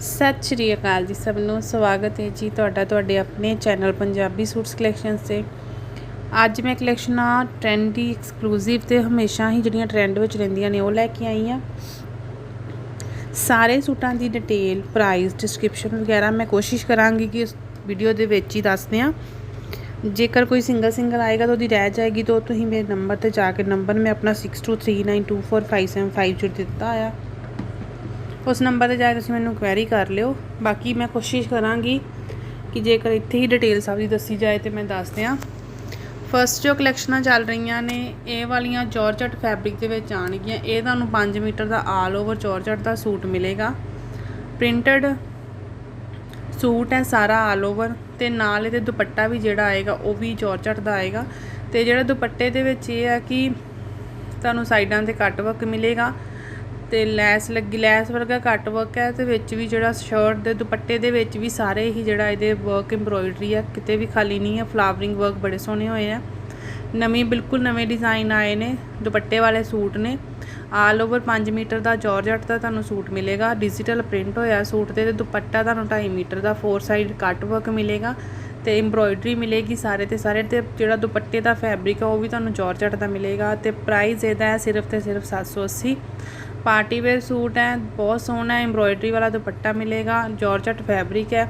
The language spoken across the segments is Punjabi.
ਸਤਿ ਸ਼੍ਰੀ ਅਕਾਲ ਜੀ ਸਭ ਨੂੰ। ਸਵਾਗਤ ਹੈ ਜੀ ਤੁਹਾਡਾ ਤੁਹਾਡੇ ਆਪਣੇ ਚੈਨਲ ਪੰਜਾਬੀ ਸੂਟਸ ਕਲੈਕਸ਼ਨ ਤੇ। ਅੱਜ ਮੈਂ ਕਲੈਕਸ਼ਨਾਂ ਟ੍ਰੈਂਡੀ ਐਕਸਕਲੂਸਿਵ ਤੇ ਹਮੇਸ਼ਾ ਹੀ ਜਿਹੜੀਆਂ ਟ੍ਰੈਂਡ ਵਿੱਚ ਰਹਿੰਦੀਆਂ ਨੇ ਉਹ ਲੈ ਕੇ ਆਈ ਹਾਂ। ਸਾਰੇ ਸੂਟਾਂ ਦੀ ਡਿਟੇਲ ਪ੍ਰਾਈਸ ਡਿਸਕ੍ਰਿਪਸ਼ਨ ਵਗੈਰਾ ਮੈਂ ਕੋਸ਼ਿਸ਼ ਕਰਾਂਗੀ ਕਿ ਇਸ ਵੀਡੀਓ ਦੇ ਵਿੱਚ ਹੀ ਦੱਸ ਦਿਆਂ। ਜੇਕਰ ਕੋਈ ਸਿੰਗਲ ਸਿੰਗਲ ਆਏਗਾ ਤਾਂ ਉਹਦੀ ਰਹਿ ਜਾਏਗੀ ਤਾਂ ਉਹ ਤੁਸੀਂ ਮੇਰੇ ਨੰਬਰ ਤੇ ਜਾ ਕੇ ਨੰਬਰ ਮੈਂ ਆਪਣਾ 6239245750 ਦਿੱਤਾ ਆ। ਉਸ ਨੰਬਰ ਤੇ ਜਾ ਕੇ ਤੁਸੀਂ ਮੈਨੂੰ ਕੁਐਰੀ ਕਰ ਲਿਓ। ਬਾਕੀ ਮੈਂ ਕੋਸ਼ਿਸ਼ ਕਰਾਂਗੀ ਕਿ ਜੇਕਰ ਇੱਥੇ ਹੀ ਡਿਟੇਲ ਸਭ ਦੀ ਦੱਸੀ ਜਾਏ ਤੇ ਮੈਂ ਦੱਸ ਦਿਆਂ। ਫਸਟ ਜੋ ਕਲੈਕਸ਼ਨਾਂ ਚੱਲ ਰਹੀਆਂ ਨੇ, ਇਹ ਵਾਲੀਆਂ ਜਾਰਜਟ ਫੈਬਰਿਕ ਦੇ ਵਿੱਚ ਆਣਗੀਆਂ ਇਹ ਤੁਹਾਨੂੰ 5 ਮੀਟਰ ਦਾ ਆਲ ਓਵਰ ਜਾਰਜਟ ਦਾ ਸੂਟ ਮਿਲੇਗਾ। ਪ੍ਰਿੰਟਡ ਸੂਟ ਹੈ ਸਾਰਾ ਆਲ ਓਵਰ ਤੇ ਨਾਲ ਇਹਦੇ ਦੁਪੱਟਾ ਵੀ ਜਿਹੜਾ ਆਏਗਾ, ਉਹ ਵੀ ਜਾਰਜਟ ਦਾ ਆਏਗਾ। ਤੇ ਜਿਹੜਾ ਦੁਪੱਟੇ ਦੇ ਵਿੱਚ ਇਹ ਆ ਕਿ ਤੁਹਾਨੂੰ ਸਾਈਡਾਂ ਤੇ ਕੱਟ ਵਰਕ ਮਿਲੇਗਾ। ਤੇ ਲੈਸ ਲੱਗੀ, ਲੈਸ ਵਰਗਾ ਕੱਟ ਵਰਕ ਹੈ ਤੇ ਵਿੱਚ ਵੀ ਜਿਹੜਾ ਸ਼ਰਟ ਦੇ ਦੁਪੱਟੇ ਦੇ ਵਿੱਚ ਵੀ ਸਾਰੇ ਹੀ ਜਿਹੜਾ ਇਹਦੇ ਵਰਕ ਐਮਬ੍ਰੋਇਡਰੀ ਆ ਕਿਤੇ ਵੀ ਖਾਲੀ ਨਹੀਂ ਹੈ ਫਲਾਵਰਿੰਗ ਵਰਕ ਬੜੇ ਸੋਹਣੇ ਹੋਏ ਆ। ਨਵੇਂ, ਬਿਲਕੁਲ ਨਵੇਂ ਡਿਜ਼ਾਈਨ ਆਏ ਨੇ, ਦੁਪੱਟੇ ਵਾਲੇ ਸੂਟ ਨੇ। ਆਲ ਓਵਰ 5 ਮੀਟਰ ਦਾ ਜਾਰਜਟ ਦਾ ਤੁਹਾਨੂੰ ਸੂਟ ਮਿਲੇਗਾ। ਡਿਜੀਟਲ ਪ੍ਰਿੰਟ ਹੋਇਆ ਸੂਟ ਤੇ ਤੇ ਦੁਪੱਟਾ ਤੁਹਾਨੂੰ 2.5 ਮੀਟਰ ਦਾ ਫੋਰ ਸਾਈਡ ਕੱਟ ਵਰਕ ਮਿਲੇਗਾ ਤੇ ਐਮਬ੍ਰੋਇਡਰੀ ਮਿਲੇਗੀ ਸਾਰੇ ਤੇ ਸਾਰੇ ਤੇ ਜਿਹੜਾ ਦੁਪੱਟੇ ਦਾ ਫੈਬਰਿਕ ਆ, ਉਹ ਵੀ ਤੁਹਾਨੂੰ ਜਾਰਜਟ ਦਾ ਮਿਲੇਗਾ ਤੇ ਪ੍ਰਾਈਸ ਇਹਦਾ ਹੈ ਸਿਰਫ ਤੇ ਸਿਰਫ 780 ਪਾਰਟੀ ਵੇਅਰ ਸੂਟ ਹੈ, ਬਹੁਤ ਸੋਹਣਾ ਐਮਬ੍ਰੋਇਡਰੀ ਵਾਲਾ ਦੁਪੱਟਾ ਮਿਲੇਗਾ ਜਾਰਜਟ ਫੈਬਰਿਕ ਹੈ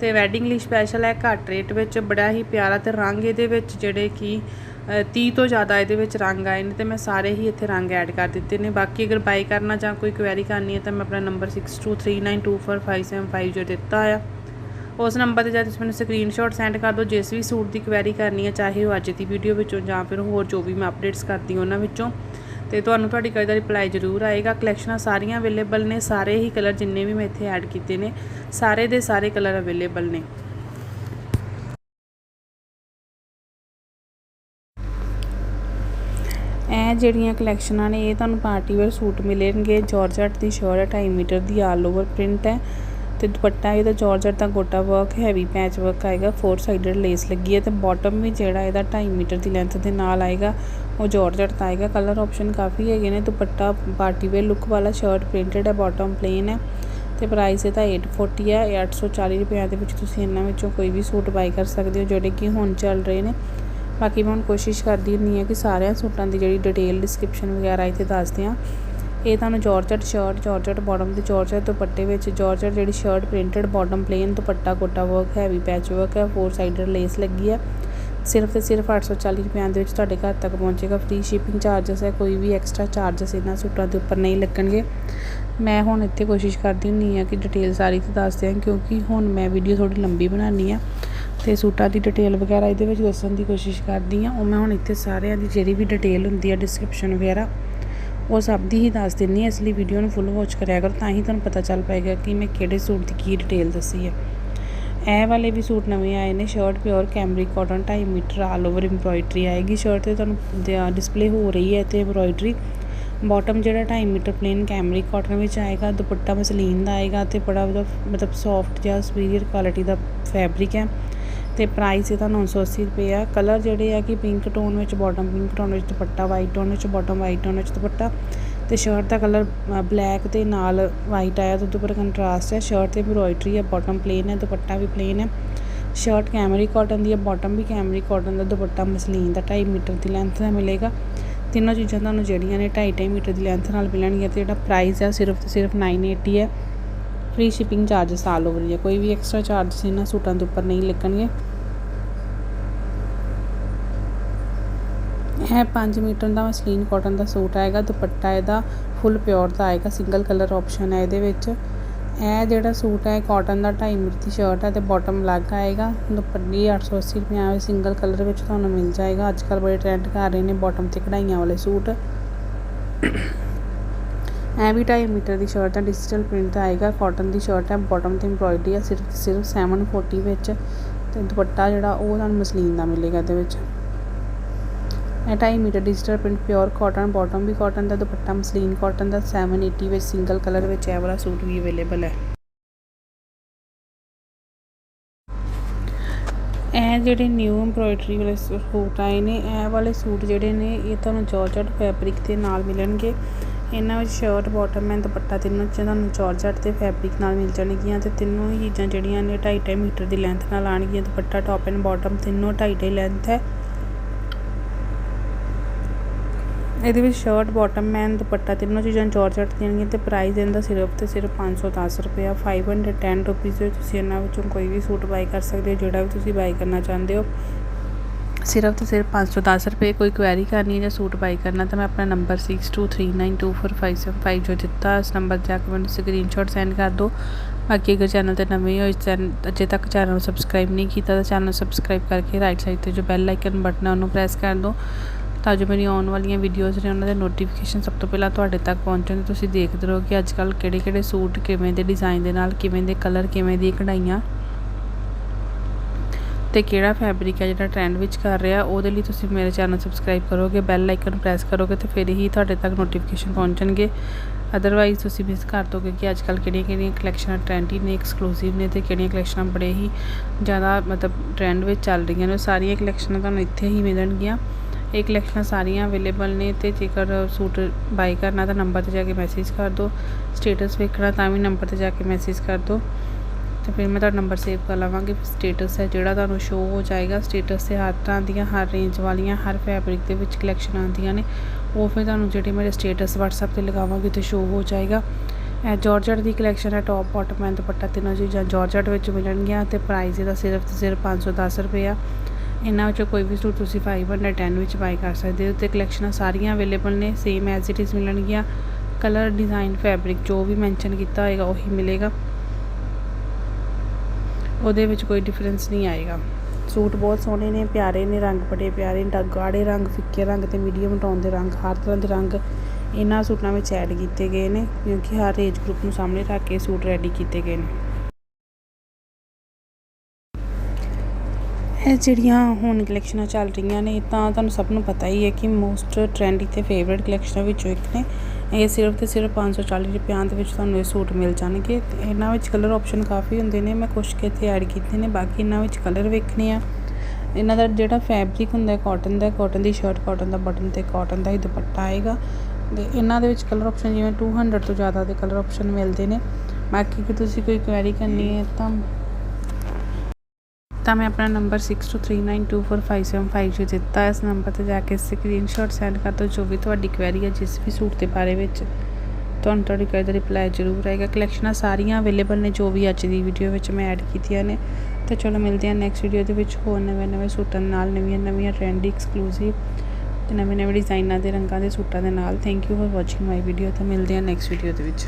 ਤੇ ਵੈਡਿੰਗ ਲਈ ਸਪੈਸ਼ਲ ਹੈ, ਘੱਟ ਰੇਟ ਵਿੱਚ, ਬੜਾ ਹੀ ਪਿਆਰਾ ਤੇ ਰੰਗ ਇਹਦੇ ਵਿੱਚ ਜਿਹੜੇ ਕਿ 30 ਤੋਂ ਜ਼ਿਆਦਾ ਇਹਦੇ ਵਿੱਚ ਰੰਗ ਆਏ ਨੇ ਤੇ ਮੈਂ ਸਾਰੇ ਹੀ ਇੱਥੇ ਰੰਗ ਐਡ ਕਰ ਦਿੱਤੇ ਨੇ। ਬਾਕੀ ਅਗਰ ਬਾਈ ਕਰਨਾ ਜਾਂ ਕੋਈ ਕੁਐਰੀ ਕਰਨੀ ਹੈ ਤਾਂ ਮੈਂ ਆਪਣਾ ਨੰਬਰ 6239245750 ਦਿੱਤਾ ਆ। ਉਸ ਨੰਬਰ ਤੇ ਜਾ ਤੁਸੀਂ ਮੈਨੂੰ ਸਕਰੀਨਸ਼ਾਟ ਸੈਂਡ ਕਰ ਦਿਓ, ਜਿਸ ਵੀ ਸੂਟ ਦੀ ਕੁਐਰੀ ਕਰਨੀ ਹੈ, ਚਾਹੇ ਉਹ ਅੱਜ ਦੀ ਵੀਡੀਓ ਵਿੱਚੋਂ ਜਾਂ ਫਿਰ ਹੋਰ ਜੋ ਵੀ ਮੈਂ ਅਪਡੇਟਸ ਕਰਦੀ ਹਾਂ ਉਹਨਾਂ ਵਿੱਚੋਂ। ਤੇ ਤੁਹਾਨੂੰ ਤੁਹਾਡੀ ਕਈ ਦਾ ਰਿਪਲਾਈ ਜ਼ਰੂਰ ਆਏਗਾ। ਕਲੈਕਸ਼ਨਾਂ ਸਾਰੀਆਂ ਅਵੇਲੇਬਲ ਨੇ, ਸਾਰੇ ਹੀ ਕਲਰ ਜਿੰਨੇ ਵੀ ਮੈਂ ਇੱਥੇ ਐਡ ਕੀਤੇ ਨੇ, ਸਾਰੇ ਦੇ ਸਾਰੇ ਕਲਰ ਅਵੇਲੇਬਲ ਨੇ। ਇਹ ਜਿਹੜੀਆਂ ਕਲੈਕਸ਼ਨਾਂ ਨੇ, ਇਹ ਤੁਹਾਨੂੰ ਪਾਰਟੀ ਵੇਅਰ ਸੂਟ ਮਿਲਣਗੇ। ਜਾਰਜਟ ਦੀ ਸ਼ਰਟ 2.5 ਮੀਟਰ ਦੀ ਆਲ ਓਵਰ ਪ੍ਰਿੰਟ ਹੈ। ਤੇ ਦੁਪੱਟਾ ਇਹਦਾ ਜਾਰਜਟ ਦਾ ਗੋਟਾ ਵਰਕ ਹੈਵੀ ਪੈਚ ਵਰਕ ਆਏਗਾ ਫੋਰ ਸਾਈਡਡ ਲੇਸ ਲੱਗੀ ਹੈ ਤੇ ਬਾਟਮ ਵੀ ਜਿਹੜਾ ਇਹਦਾ 2.5 ਮੀਟਰ ਦੀ ਲੈਂਥ ਦੇ ਨਾਲ ਆਏਗਾ, ਉਹ ਜਾਰਜਟ ਦਾ ਆਏਗਾ ਕਲਰ ਆਪਸ਼ਨ ਕਾਫੀ ਹੈਗੇ ਨੇ, ਦੁਪੱਟਾ ਪਾਰਟੀ ਵੇਅਰ ਲੁੱਕ ਵਾਲਾ ਸ਼ਰਟ ਪ੍ਰਿੰਟਡ ਹੈ ਬਾਟਮ ਪਲੇਨ ਹੈ ਤੇ ਪ੍ਰਾਈਸ ਇਹਦਾ 840 ਹੈ 840 ਰੁਪਏ ਦੇ ਵਿੱਚ ਤੁਸੀਂ ਇਹਨਾਂ ਵਿੱਚੋਂ ਕੋਈ ਵੀ ਸੂਟ ਬਾਈ ਕਰ ਸਕਦੇ ਹੋ, ਜਿਹੜੇ ਕਿ ਹੁਣ ਚੱਲ ਰਹੇ ਨੇ। ਬਾਕੀ ਮੈਂ ਹੁਣ ਕੋਸ਼ਿਸ਼ ਕਰਦੀ ਹੁੰਦੀ ਹਾਂ ਕਿ ਸਾਰਿਆਂ ਸੂਟਾਂ ਦੀ ਜਿਹੜੀ ਡਿਟੇਲ ਡਿਸਕ੍ਰਿਪਸ਼ਨ ਵਗੈਰਾ ਇੱਥੇ ਦੱਸਦੇ ਹਾਂ ਇਹ ਤੁਹਾਨੂੰ ਜਾਰਜਟ ਸ਼ਰਟ ਜਾਰਜਟ ਬਾਟਮ ਤੇ ਜਾਰਜਟ ਦੁਪੱਟੇ ਵਿੱਚ ਜਾਰਜਟ ਜਿਹੜੀ ਸ਼ਰਟ ਪ੍ਰਿੰਟਡ ਬਾਟਮ ਪਲੇਨ ਦੁਪੱਟਾ, ਕੋਟਾ ਵਰਕ ਹੈਵੀ ਪੈਚ ਵਰਕ ਹੈ ਫੋਰ ਸਾਈਡਡ ਲੇਸ ਲੱਗੀ ਹੈ। ਸਿਰਫ ਤੇ ਸਿਰਫ 840 ਰੁਪਏ ਦੇ ਵਿੱਚ ਤੁਹਾਡੇ ਘਰ ਤੱਕ ਪਹੁੰਚੇਗਾ ਫ੍ਰੀ ਸ਼ਿਪਿੰਗ ਚਾਰजेस ਹੈ, ਕੋਈ ਵੀ ਐਕਸਟਰਾ ਚਾਰजेस ਇਹਨਾਂ ਸੂਟਾਂ ਦੇ ਉੱਪਰ ਨਹੀਂ ਲੱਗਣਗੇ। ਮੈਂ ਹੁਣ ਇੱਥੇ ਕੋਸ਼ਿਸ਼ ਕਰਦੀ ਹੁੰਨੀ ਆ ਕਿ ਡਿਟੇਲ ਸਾਰੀ ਤੇ ਦੱਸ ਦਿਆਂ, ਕਿਉਂਕਿ ਹੁਣ ਮੈਂ ਵੀਡੀਓ ਥੋੜੀ ਲੰਬੀ ਬਣਾਉਣੀ ਆ ਤੇ ਸੂਟਾਂ ਦੀ ਡਿਟੇਲ ਵਗੈਰਾ ਇਹਦੇ ਵਿੱਚ ਦੱਸਣ ਦੀ ਕੋਸ਼ਿਸ਼ ਕਰਦੀ ਆ। ਉਹ ਮੈਂ ਹੁਣ ਇੱਥੇ ਸਾਰਿਆਂ ਦੀ ਜਿਹੜੀ ਵੀ ਡਿਟੇਲ ਹੁੰਦੀ ਆ ਡਿਸਕ੍ਰਿਪਸ਼ਨ ਵਗੈਰਾ ਉਹ ਸਭ ਦੀ ਹੀ ਦੱਸ ਦਿੰਨੀ ਆ, ਇਸ ਲਈ ਵੀਡੀਓ ਨੂੰ ਫੁੱਲ ਵਾਚ ਕਰਿਆ ਕਰੋ, ਤਾਂ ਹੀ ਤੁਹਾਨੂੰ ਪਤਾ ਚੱਲ ਪਾਏਗਾ ਕਿ ਮੈਂ ਕਿਹੜੇ ਸੂਟ ਦੀ ਕੀ ਡਿਟੇਲ ਦੱਸੀ ਹੈ ਇਹ ਵਾਲੇ ਵੀ ਸੂਟ ਨਵੇਂ ਆਏ ਨੇ shirt pure cambric cotton 2.5 metre all over embroidery ਆਏਗੀ ਸ਼ਰਟ ਤੇ ਤੁਹਾਨੂੰ ਡਿਸਪਲੇ ਹੋ ਰਹੀ ਹੈ ਤੇ ਐਮਬ੍ਰੋਇਡਰੀ ਬਾਟਮ ਜਿਹੜਾ 2.5 ਮੀਟਰ ਪਲੇਨ ਕੈਮਰੀ ਕਾਟਨ ਵਿੱਚ ਆਏਗਾ, ਦੁਪੱਟਾ ਮਸਲੀਨ ਦਾ ਆਏਗਾ ਤੇ ਬੜਾ ਉਹਦਾ ਮਤਲਬ ਸੌਫਟ ਜਿਹਾ ਸੁਪੀਰੀਅਰ ਕੁਆਲਿਟੀ ਦਾ ਫੈਬਰਿਕ ਹੈ। ਤੇ ਪ੍ਰਾਈਸ ਇਹਦਾ 980 ਰੁਪਏ ਆ। ਕਲਰ ਜਿਹੜੇ ਆ ਕਿ ਪਿੰਕ ਟੋਨ ਵਿੱਚ ਬਾਟਮ ਪਿੰਕ ਟੋਨ ਵਿੱਚ ਦੁਪੱਟਾ ਵਾਈਟ ਟੋਨ ਵਿੱਚ ਬਾਟਮ ਵਾਈਟ ਟੋਨ ਵਿੱਚ ਦੁਪੱਟਾ। ਤੇ ਸ਼ਰਟ ਦਾ ਕਲਰ ਬਲੈਕ ਤੇ ਨਾਲ ਵਾਈਟ ਆਇਆ, ਤੇ ਉਹਦੇ ਉੱਪਰ ਕੰਟਰਾਸਟ ਹੈ ਸ਼ਰਟ ਤੇ ਐਮਬ੍ਰੋਇਡਰੀ ਹੈ ਬਾਟਮ ਪਲੇਨ ਹੈ ਦੁਪੱਟਾ ਵੀ ਪਲੇਨ ਹੈ ਸ਼ਰਟ ਕੈਮਰੀ ਕਾਟਨ ਦੀ ਹੈ ਬਾਟਮ ਵੀ ਕੈਮਰੀ ਕਾਟਨ ਦਾ ਦੁਪੱਟਾ ਮਸਲੀਨ ਦਾ 2.5 ਮੀਟਰ ਦੀ ਲੈਂਥ ਦਾ ਮਿਲੇਗਾ। ਤਿੰਨੋਂ ਚੀਜ਼ਾਂ ਤੁਹਾਨੂੰ ਜਿਹੜੀਆਂ ਨੇ 2.5 ਮੀਟਰ ਦੀ ਲੈਂਥ ਨਾਲ ਮਿਲਣਗੀਆਂ ਤੇ ਜਿਹੜਾ ਪ੍ਰਾਈਸ ਹੈ ਸਿਰਫ ਤੇ ਸਿਰਫ 980 ਹੈ free shipping charges all over India ਕੋਈ ਵੀ ਐਕਸਟਰਾ ਚਾਰजेस ਇਹਨਾਂ ਸੂਟਾਂ ਦੇ ਉੱਪਰ ਨਹੀਂ ਲੱਗਣਗੇ। ਇਹ 5 ਮੀਟਰ ਦਾ ਮਸਲੀਨ ਕਾਟਨ ਦਾ ਸੂਟ ਆਏਗਾ ਦੁਪੱਟਾ ਇਹਦਾ ਫੁੱਲ ਪਿਓਰ ਦਾ ਆਏਗਾ ਸਿੰਗਲ ਕਲਰ ਆਪਸ਼ਨ ਹੈ ਇਹਦੇ ਵਿੱਚ। ਇਹ ਜਿਹੜਾ ਸੂਟ ਹੈ ਕਾਟਨ ਦਾ ਢਾਈ ਮੀਟਰ ਦੀ ਸ਼ਰਟ ਹੈ ਤੇ ਬਾਟਮ ਲੱਗ ਆਏਗਾ। ਦੁਪੱਟੀ 880 ਰੁਪਏ ਆਵੇ ਸਿੰਗਲ ਕਲਰ ਵਿੱਚ ਤੁਹਾਨੂੰ ਮਿਲ ਜਾਏਗਾ। ਅੱਜ ਕੱਲ ਬੜੇ ਟ੍ਰੈਂਡ ਕਰ ਰਹੇ ਨੇ ਬਾਟਮ ਤੇ ਕਢਾਈਆਂ ਵਾਲੇ ਸੂਟ। ਇਹ ਵੀ 2.5 ਮੀਟਰ ਦੀ ਸ਼ਰਟ ਹੈ ਡਿਜੀਟਲ ਪ੍ਰਿੰਟ ਦਾ ਆਏਗਾ ਕਾਟਨ ਦੀ ਸ਼ਰਟ ਹੈ ਬਾਟਮ ਤੇ ਐਮਬ੍ਰੋਇਡਰੀ ਹੈ ਸਿਰਫ ਸਿਰਫ 740 ਵਿੱਚ ਤੇ ਦੁਪੱਟਾ ਜਿਹੜਾ ਉਹ ਤੁਹਾਨੂੰ ਮਸਲੀਨ ਦਾ ਮਿਲੇਗਾ ਇਹਦੇ ਵਿੱਚ। ਇਹ 2.5 metre digital print pure cotton bottom ਵੀ ਕਾਟਨ ਦਾ ਦੁਪੱਟਾ, ਮਸਲੀਨ ਕਾਟਨ ਦਾ 780 ਵਿੱਚ ਸਿੰਗਲ ਕਲਰ ਵਿੱਚ ਇਹ ਵਾਲਾ ਸੂਟ ਵੀ ਅਵੇਲੇਬਲ ਹੈ। ਇਹ ਜਿਹੜੇ ਨਿਊ ਐਮਬ੍ਰੋਇਡਰੀ ਵਾਲੇ ਸੂਟ ਆਏ ਨੇ, ਇਹ ਵਾਲੇ ਸੂਟ ਜਿਹੜੇ ਨੇ, ਇਹ ਤੁਹਾਨੂੰ ਜਾਰਜਟ ਫੈਬਰਿਕ ਦੇ ਨਾਲ ਮਿਲਣਗੇ। ਇਹਨਾਂ ਵਿੱਚ ਸ਼ਰਟ ਬਾਟਮ ਐਂਡ ਦੁਪੱਟਾ ਤਿੰਨੋਂ ਚੀਜ਼ਾਂ ਤੁਹਾਨੂੰ ਜਾਰਜਟ ਤੇ ਫੈਬਰਿਕ ਨਾਲ ਮਿਲ ਜਾਣਗੀਆਂ ਤੇ ਤਿੰਨੋਂ ਹੀ ਚੀਜ਼ਾਂ ਜਿਹੜੀਆਂ ਨੇ 2.5 ਮੀਟਰ ਦੀ ਲੈਂਥ ਨਾਲ ਆਣਗੀਆਂ ਦੁਪੱਟਾ ਟੌਪ ਐਂਡ ਬਾਟਮ ਤਿੰਨੋਂ 2.5 ਲੈਂਥ ਹੈ। ਇਹਦੇ ਵਿੱਚ ਸ਼ਰਟ ਬਾਟਮ ਐਂਡ ਦੁਪੱਟਾ ਤਿੰਨੋਂ ਚੀਜ਼ਾਂ ਜਾਰਜਟ ਦੀਆਂ ਨੇ ਤੇ ਪ੍ਰਾਈਸ ਇਹਦਾ ਸਿਰਫ ਤੇ ਸਿਰਫ 510 ਰੁਪਇਆ 510 ਰੁਪੀਸ ਵਿੱਚ ਤੁਸੀਂ ਇਹਨਾਂ ਵਿੱਚੋਂ ਕੋਈ ਵੀ ਸੂਟ ਬਾਈ ਕਰ ਸਕਦੇ ਹੋ, ਜਿਹੜਾ ਵੀ ਤੁਸੀਂ ਬਾਈ ਕਰਨਾ ਚਾਹੁੰਦੇ ਹੋ। ਸਿਰਫ ਅਤੇ ਸਿਰਫ 510 ਰੁਪਏ ਕੋਈ ਕੁਐਰੀ ਕਰਨੀ ਹੈ ਜਾਂ ਸੂਟ ਬਾਈ ਕਰਨਾ, ਤਾਂ ਮੈਂ ਆਪਣਾ ਨੰਬਰ 6239245755 ਜੋ ਦਿੱਤਾ, ਇਸ ਨੰਬਰ 'ਤੇ ਆ ਕੇ ਮੈਨੂੰ ਸਕਰੀਨਸ਼ਾਟ ਸੈਂਡ ਕਰ ਦਿਓ। ਬਾਕੀ ਅਗਰ ਚੈਨਲ ਤੇ ਨਵੇਂ ਹੋ, ਇਸ ਚੈਨਲ ਅਜੇ ਤੱਕ ਚੈਨਲ ਨੂੰ ਸਬਸਕ੍ਰਾਈਬ ਨਹੀਂ ਕੀਤਾ, ਤਾਂ ਚੈਨਲ ਨੂੰ ਸਬਸਕ੍ਰਾਈਬ ਕਰਕੇ ਰਾਈਟ ਸਾਈਡ ਤੇ ਜੋ ਬੈਲ ਆਈਕਨ ਬਟਨ ਹੈ ਉਹਨੂੰ ਪ੍ਰੈਸ ਕਰ ਦਿਓ, ਤਾਂ ਜੋ ਮੇਰੀ ਆਉਣ ਵਾਲੀਆਂ ਵੀਡੀਓਜ਼ ਨੇ ਉਹਨਾਂ ਦੇ ਨੋਟੀਫਿਕੇਸ਼ਨ ਸਭ ਤੋਂ ਪਹਿਲਾਂ ਤੁਹਾਡੇ ਤੱਕ ਪਹੁੰਚਣ ਤੁਸੀਂ ਦੇਖਦੇ ਰਹੋ ਕਿ ਅੱਜ ਕੱਲ੍ਹ ਕਿਹੜੇ ਕਿਹੜੇ ਸੂਟ ਕਿਵੇਂ ਦੇ ਡਿਜ਼ਾਈਨ ਦੇ ਨਾਲ, ਕਿਵੇਂ ਦੇ ਕਲਰ ਕਿਵੇਂ ਦੀ ਕਢਾਈਆਂ ਤੇ ਕਿਹੜਾ ਫੈਬਰਿਕ ਹੈ ਜਿਹੜਾ ਟ੍ਰੈਂਡ ਵਿੱਚ ਕਰ ਰਿਹਾ, ਉਹਦੇ ਲਈ ਤੁਸੀਂ ਮੇਰੇ ਚੈਨਲ ਸਬਸਕ੍ਰਾਈਬ ਕਰੋਗੇ ਬੈਲ ਆਈਕਨ ਪ੍ਰੈਸ ਕਰੋਗੇ ਤੇ ਫਿਰ ਹੀ ਤੁਹਾਡੇ ਤੱਕ ਨੋਟੀਫਿਕੇਸ਼ਨ ਪਹੁੰਚਣਗੇ। ਅਦਰਵਾਈਜ਼ ਤੁਸੀਂ ਮਿਸ ਕਰ ਦੋਗੇ ਕਿ ਅੱਜ ਕੱਲ ਕਿਹੜੀਆਂ ਕਿਹੜੀਆਂ ਕਲੈਕਸ਼ਨਾਂ ਟ੍ਰੈਂਡੀ ਨੇ ਐਕਸਕਲੂਸਿਵ ਨੇ ਤੇ ਕਿਹੜੀਆਂ ਕਲੈਕਸ਼ਨਾਂ ਬੜੇ ਹੀ ਜ਼ਿਆਦਾ ਮਤਲਬ ਟ੍ਰੈਂਡ ਵਿੱਚ ਚੱਲ ਰਹੀਆਂ ਨੇ। ਸਾਰੀਆਂ ਕਲੈਕਸ਼ਨਾਂ ਤੁਹਾਨੂੰ ਇੱਥੇ ਹੀ ਮਿਲਣਗੀਆਂ। ਇਹ ਕਲੈਕਸ਼ਨਾਂ ਸਾਰੀਆਂ ਅਵੇਲੇਬਲ ਨੇ ਤੇ ਜੇਕਰ ਸੂਟ ਬਾਈ ਕਰਨਾ ਤਾਂ ਨੰਬਰ ਤੇ ਜਾ ਕੇ ਮੈਸੇਜ ਕਰ ਦਿਓ। ਸਟੇਟਸ ਵੇਖਣਾ ਤਾਂ ਵੀ ਨੰਬਰ ਤੇ ਜਾ ਕੇ ਮੈਸੇਜ ਕਰ ਦਿਓ। ਤੇ ਫਿਰ ਮੈਂ ਤੁਹਾਡਾ ਨੰਬਰ ਸੇਵ ਕਰ ਲਵਾਂਗੀ ਸਟੇਟਸ ਹੈ ਜਿਹੜਾ ਤੁਹਾਨੂੰ ਸ਼ੋ ਹੋ ਜਾਏਗਾ ਸਟੇਟਸ ਤੇ ਹਰ ਤਰ੍ਹਾਂ ਦੀਆਂ, ਹਰ ਰੇਂਜ ਵਾਲੀਆਂ, ਹਰ ਫੈਬਰਿਕ ਦੇ ਵਿੱਚ ਕਲੈਕਸ਼ਨ ਆਉਂਦੀਆਂ ਨੇ, ਉਹ ਫਿਰ ਤੁਹਾਨੂੰ ਜਿਹੜੇ ਮੇਰੇ ਸਟੇਟਸ WhatsApp ਤੇ ਲਗਾਵਾਂਗੀ ਤੇ ਸ਼ੋ ਹੋ ਜਾਏਗਾ। ਇਹ ਜਾਰਜਟ ਦੀ ਕਲੈਕਸ਼ਨ ਹੈ ਟੌਪ ਬਾਟਮ ਐਂਡ ਦੁਪੱਟਾ ਤਿੰਨੋਂ ਚੀਜ਼ਾਂ ਜਾਰਜਟ ਵਿੱਚ ਮਿਲਣਗੀਆਂ ਤੇ ਪ੍ਰਾਈਸ ਇਹਦਾ ਸਿਰਫ ਤੇ ਸਿਰਫ 510 ਰੁਪਏ ਆ। ਇਹਨਾਂ ਵਿੱਚੋਂ ਕੋਈ ਵੀ ਸੂਟ ਤੁਸੀਂ 510 ਵਿੱਚ ਬਾਈ ਕਰ ਸਕਦੇ ਹੋ ਤੇ ਕਲੈਕਸ਼ਨਾਂ ਸਾਰੀਆਂ ਅਵੇਲੇਬਲ ਨੇ ਸੇਮ ਐਜ਼ ਇਟ ਇਜ਼ ਮਿਲਣਗੀਆਂ। ਕਲਰ ਡਿਜ਼ਾਈਨ ਫੈਬਰਿਕ ਜੋ ਵੀ ਮੈਂਸ਼ਨ ਕੀਤਾ ਹੋਏਗਾ ਉਹੀ ਮਿਲੇਗਾ। ਉਹਦੇ ਵਿੱਚ ਕੋਈ ਡਿਫਰੈਂਸ ਨਹੀਂ ਆਏਗਾ। ਸੂਟ ਬਹੁਤ ਸੋਹਣੇ ਨੇ, ਪਿਆਰੇ ਨੇ, ਰੰਗ ਬੜੇ ਪਿਆਰੇ ਨੇ, ਗਾੜੇ ਰੰਗ, ਫਿੱਕੇ ਰੰਗ ਤੇ ਮੀਡੀਅਮ ਟੋਨ ਦੇ ਰੰਗ, ਹਰ ਤਰ੍ਹਾਂ ਦੇ ਰੰਗ ਇਹਨਾਂ ਸੂਟਾਂ ਵਿੱਚ ਐਡ ਕੀਤੇ ਗਏ ਨੇ, ਕਿਉਂਕਿ ਹਰ ਏਜ ਗਰੁੱਪ ਨੂੰ ਸਾਹਮਣੇ ਰੱਖ ਕੇ ਸੂਟ ਰੈਡੀ ਕੀਤੇ ਗਏ ਨੇ। ਇਹ ਜਿਹੜੀਆਂ ਹੁਣ ਕਲੈਕਸ਼ਨਾਂ ਚੱਲ ਰਹੀਆਂ ਨੇ, ਤਾਂ ਤੁਹਾਨੂੰ ਸਭ ਨੂੰ ਪਤਾ ਹੀ ਹੈ ਕਿ ਮੋਸਟ ਟ੍ਰੈਂਡੀ ਤੇ ਫੇਵਰਿਟ ਕਲੈਕਸ਼ਨਾਂ ਵਿੱਚੋਂ ਇੱਕ ਨੇ ਇਹ ਸਿਰਫ ਤੇ ਸਿਰਫ 540 ਰੁਪਿਆਂ ਦੇ ਵਿੱਚ ਤੁਹਾਨੂੰ ਇਹ ਸੂਟ ਮਿਲ ਜਾਣਗੇ ਤੇ ਇਹਨਾਂ ਵਿੱਚ ਕਲਰ ਆਪਸ਼ਨ ਕਾਫੀ ਹੁੰਦੇ ਨੇ, ਮੈਂ ਕੁਝ ਕਿ ਇੱਥੇ ਐਡ ਕੀਤੇ ਨੇ, ਬਾਕੀ ਇਹਨਾਂ ਵਿੱਚ ਕਲਰ ਵੇਖਣੇ ਆ। ਇਹਨਾਂ ਦਾ ਜਿਹੜਾ ਫੈਬਰਿਕ ਹੁੰਦਾ ਹੈ ਕਾਟਨ ਦਾ ਕਾਟਨ ਦੀ ਸ਼ਰਟ ਕਾਟਨ ਦਾ ਬਟਨ ਤੇ ਕਾਟਨ ਦਾ ਹੀ ਦੁਪੱਟਾ ਆਏਗਾ। ਤੇ ਇਹਨਾਂ ਦੇ ਵਿੱਚ ਕਲਰ ਆਪਸ਼ਨ ਜਿਵੇਂ 200 ਤੋਂ ਜ਼ਿਆਦਾ ਦੇ ਕਲਰ ਆਪਸ਼ਨ ਮਿਲਦੇ ਨੇ। ਬਾਕੀ ਕਿ ਤੁਸੀਂ ਕੋਈ ਕੁਐਰੀ ਕਰਨੀ ਹੈ ਤਾਂ ਤਾਂ ਮੈਂ ਆਪਣਾ ਨੰਬਰ 6239245750 ਜੋ ਦਿੱਤਾ, ਇਸ ਨੰਬਰ ਤੇ ਜਾ ਕੇ ਸਕਰੀਨਸ਼ਾਟ ਸੈਂਡ ਕਰ ਦਿਓ, ਜੋ ਵੀ ਤੁਹਾਡੀ ਕੁਐਰੀ ਹੈ, ਜਿਸ ਵੀ ਸੂਟ ਦੇ ਬਾਰੇ ਵਿੱਚ ਤੁਹਾਨੂੰ ਤੁਹਾਡੀ ਕੁਐਰੀ ਦਾ ਰਿਪਲਾਈ ਜ਼ਰੂਰ ਆਏਗਾ। ਕਲੈਕਸ਼ਨਾਂ ਸਾਰੀਆਂ ਅਵੇਲੇਬਲ ਨੇ, ਜੋ ਵੀ ਅੱਜ ਦੀ ਵੀਡੀਓ ਵਿੱਚ ਮੈਂ ਐਡ ਕੀਤੀਆਂ ਨੇ। ਤਾਂ ਚਲੋ ਮਿਲਦੇ ਹਾਂ ਨੈਕਸਟ ਵੀਡੀਓ ਦੇ ਵਿੱਚ ਹੋਰ ਨਵੇਂ ਨਵੇਂ ਸੂਟਾਂ ਨਾਲ, ਨਵੀਆਂ ਨਵੀਆਂ ਟ੍ਰੈਂਡੀ ਐਕਸਕਲੂਸਿਵ ਤੇ ਨਵੇਂ ਨਵੇਂ ਡਿਜ਼ਾਈਨਾਂ ਦੇ ਰੰਗਾਂ ਦੇ ਸੂਟਾਂ ਦੇ ਨਾਲ। Thank you for watching my video ਤਾਂ ਮਿਲਦੇ ਹਾਂ ਨੈਕਸਟ ਵੀਡੀਓ ਦੇ ਵਿੱਚ।